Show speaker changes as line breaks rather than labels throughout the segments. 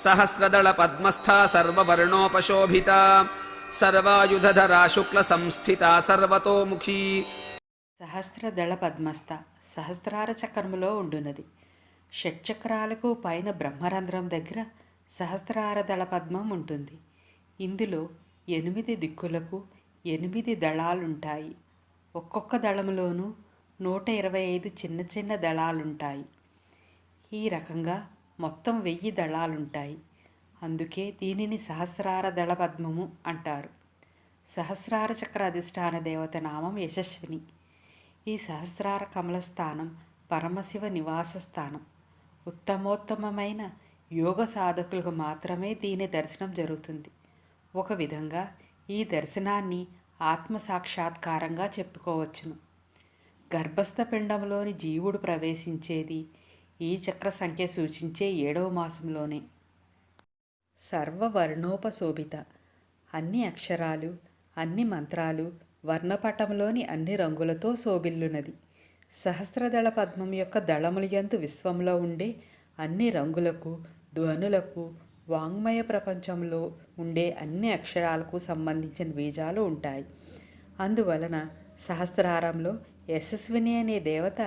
సహస్రదళ పద్మస్థా సర్వవర్ణోపశోభితా సర్వాయుధధరా శుక్ల సంస్థిత సర్వతోముఖి.
సహస్రదళ పద్మస్థ సహస్రార చక్రములో ఉండునది. షట్చక్రాలకు పైన బ్రహ్మరంధ్రం దగ్గర సహస్రార దళ పద్మం ఉంటుంది. ఇందులో ఎనిమిది దిక్కులకు ఎనిమిది దళాలుంటాయి. ఒక్కొక్క దళములోనూ నూట ఇరవై ఐదు చిన్న చిన్న దళాలుంటాయి. ఈ రకంగా మొత్తం వెయ్యి దళాలుంటాయి. అందుకే దీనిని సహస్రార దళ పద్మము అంటారు. సహస్రార చక్ర అధిష్టాన దేవత నామం యశస్విని. ఈ సహస్రార కమల స్థానం పరమశివ నివాస స్థానం. ఉత్తమోత్తమమైన యోగ సాధకులకు మాత్రమే దీని దర్శనం జరుగుతుంది. ఒక విధంగా ఈ దర్శనాన్ని ఆత్మ సాక్షాత్కారంగా చెప్పుకోవచ్చును. గర్భస్థ పిండంలోని జీవుడు ప్రవేశించేది ఈ చక్ర సంఖ్య సూచించే ఏడవ మాసంలోనే. సర్వవర్ణోపశోభిత. అన్ని అక్షరాలు అన్ని మంత్రాలు వర్ణపటంలోని అన్ని రంగులతో శోభిల్లునది. సహస్రదళ పద్మం యొక్క దళములయందు విశ్వంలో ఉండే అన్ని రంగులకు ధ్వనులకు వాంగ్మయ ప్రపంచంలో ఉండే అన్ని అక్షరాలకు సంబంధించిన బీజాలు ఉంటాయి. అందువలన సహస్రారంలో యశస్విని అనే దేవత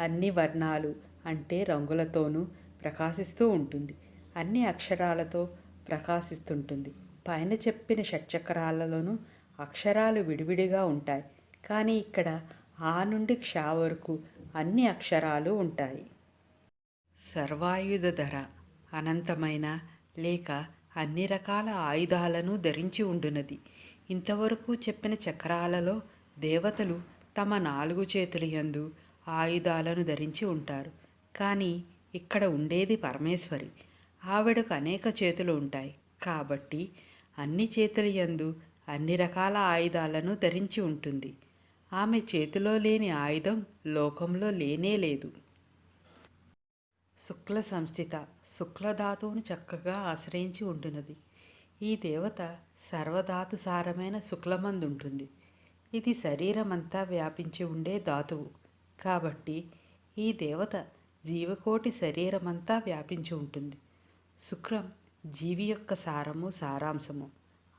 అన్ని వర్ణాలు అంటే రంగులతోనూ ప్రకాశిస్తూ ఉంటుంది. అన్ని అక్షరాలతో ప్రకాశిస్తుంటుంది. పైన చెప్పిన షట్చక్రాలలోనూ అక్షరాలు విడివిడిగా ఉంటాయి. కానీ ఇక్కడ ఆ నుండి క్ష వరకు అన్ని అక్షరాలు ఉంటాయి. సర్వాయుధ ధర అనంతమైన లేక అన్ని రకాల ఆయుధాలను ధరించి ఉండునది. ఇంతవరకు చెప్పిన చక్రాలలో దేవతలు తమ నాలుగు చేతుల యందు ఆయుధాలను ధరించి ఉంటారు. కానీ ఇక్కడ ఉండేది పరమేశ్వరి. ఆవిడకు అనేక చేతులు ఉంటాయి. కాబట్టి అన్ని చేతుల యందు అన్ని రకాల ఆయుధాలను ధరించి ఉంటుంది. ఆమె చేతిలో లేని ఆయుధం లోకంలో లేనే లేదు. శుక్ల సంస్థిత శుక్లధాతువును చక్కగా ఆశ్రయించి ఉంటున్నది ఈ దేవత సర్వధాతు సారమైన శుక్లమందుంటుంది ఇది శరీరమంతా వ్యాపించి ఉండే ధాతువు. కాబట్టి ఈ దేవత జీవకోటి శరీరమంతా వ్యాపించి ఉంటుంది. శుక్రం జీవి యొక్క సారము సారాంశము.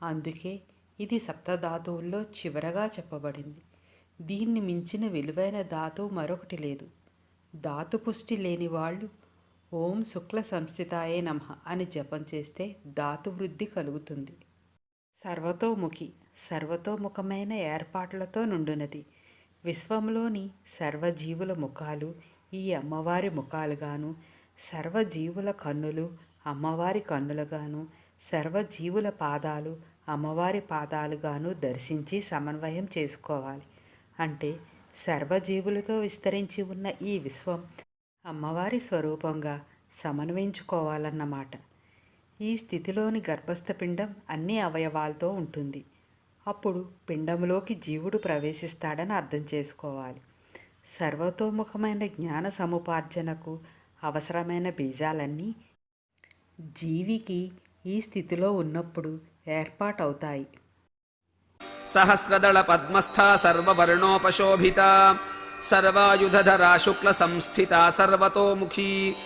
అందుకే ఇది సప్తధాతువుల్లో చివరగా చెప్పబడింది. దీన్ని మించిన విలువైన ధాతువు మరొకటి లేదు. ధాతు పుష్టి లేని వాళ్ళు ఓం శుక్ల సంస్థితాయే నమ అని జపం చేస్తే ధాతు వృద్ధి కలుగుతుంది. సర్వతోముఖి సర్వతోముఖమైన ఏర్పాట్లతో నుండునది. విశ్వంలోని సర్వజీవుల ముఖాలు ఈ అమ్మవారి ముఖాలుగాను సర్వజీవుల కన్నులు అమ్మవారి కన్నులుగాను సర్వజీవుల పాదాలు అమ్మవారి పాదాలుగాను దర్శించి సమన్వయం చేసుకోవాలి. అంటే సర్వజీవులతో విస్తరించి ఉన్న ఈ విశ్వం అమ్మవారి స్వరూపంగా సమన్వయించుకోవాలన్నమాట. ఈ స్థితిలోని గర్భస్థ పిండం అన్ని అవయవాలతో ఉంటుంది. అప్పుడు పిండంలోకి జీవుడు ప్రవేశిస్తాడని అర్థం చేసుకోవాలి. సర్వతోముఖమైన జ్ఞాన సముపార్జనకు అవసరమైన బీజాలన్నీ జీవికి ఈ స్థితిలో ఉన్నప్పుడు ఏర్పాటవుతాయి.
సహస్రదళ పద్మస్థ సర్వవర్ణోపశోభిత సర్వాయుధధరా శుక్ల సంస్థిత సర్వతోముఖీ